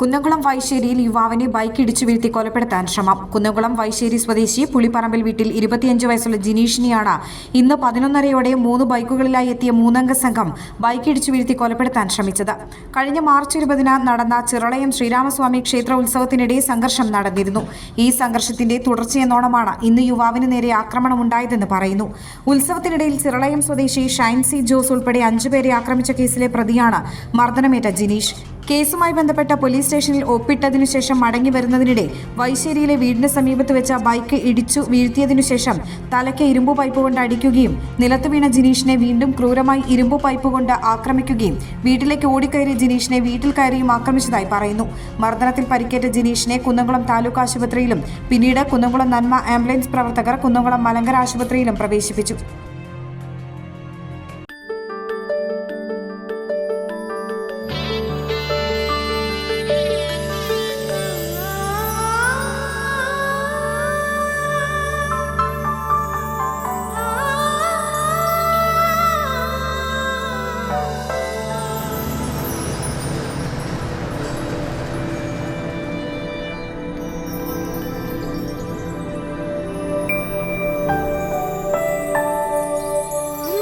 കുന്നംകുളം വൈശ്ശേരിയിൽ യുവാവിനെ ബൈക്ക് ഇടിച്ചു വീഴ്ത്തി കൊലപ്പെടുത്താൻ ശ്രമം. കുന്നംകുളം വൈശ്ശേരി സ്വദേശി പുളിപ്പറമ്പിൽ വീട്ടിൽ ഇരുപത്തിയഞ്ച് വയസ്സുള്ള ജിനീഷിനെയാണ് ഇന്ന് പതിനൊന്നരയോടെ മൂന്ന് ബൈക്കുകളിലായി എത്തിയ മൂന്നംഗ സംഘം ബൈക്ക് ഇടിച്ചു വീഴ്ത്തി കൊലപ്പെടുത്താൻ ശ്രമിച്ചത്. കഴിഞ്ഞ മാർച്ച് ഇരുപതിന് നടന്ന ചിറളയം ശ്രീരാമസ്വാമി ക്ഷേത്ര ഉത്സവത്തിനിടെ സംഘർഷം നടന്നിരുന്നു. ഈ സംഘർഷത്തിന്റെ തുടർച്ചയെന്നോണമാണ് ഇന്ന് യുവാവിന് നേരെ ആക്രമണം ആക്രമണമുണ്ടായതെന്ന് പറയുന്നു. ഉത്സവത്തിനിടയിൽ ചിറളയം സ്വദേശി ഷൈൻസി ജോസ് ഉൾപ്പെടെ അഞ്ചുപേരെ ആക്രമിച്ച കേസിലെ പ്രതിയാണ് മർദ്ദനമേറ്റ ജിനീഷ്. കേസുമായി ബന്ധപ്പെട്ട പോലീസ് സ്റ്റേഷനിൽ ഒപ്പിട്ടതിനു ശേഷം മടങ്ങി വരുന്നതിനിടെ വൈശേരിയിലെ വീടിന് സമീപത്ത് വെച്ച ബൈക്ക് ഇടിച്ചു വീഴ്ത്തിയതിനു ശേഷം തലയ്ക്ക് ഇരുമ്പു പൈപ്പ് കൊണ്ട് അടിക്കുകയും നിലത്ത് വീണ ജിനീഷിനെ വീണ്ടും ക്രൂരമായി ഇരുമ്പു പൈപ്പ് കൊണ്ട് ആക്രമിക്കുകയും വീട്ടിലേക്ക് ഓടിക്കയറിയ ജിനീഷിനെ വീട്ടിൽ കയറിയും ആക്രമിച്ചതായി പറയുന്നു. മർദ്ദനത്തിൽ പരിക്കേറ്റ ജിനീഷിനെ കുന്നംകുളം താലൂക്ക് ആശുപത്രിയിലും പിന്നീട് കുന്നംകുളം നന്മ ആംബുലൻസ് പ്രവർത്തകർ കുന്നംകുളം മലങ്കര ആശുപത്രിയിലും പ്രവേശിപ്പിച്ചു.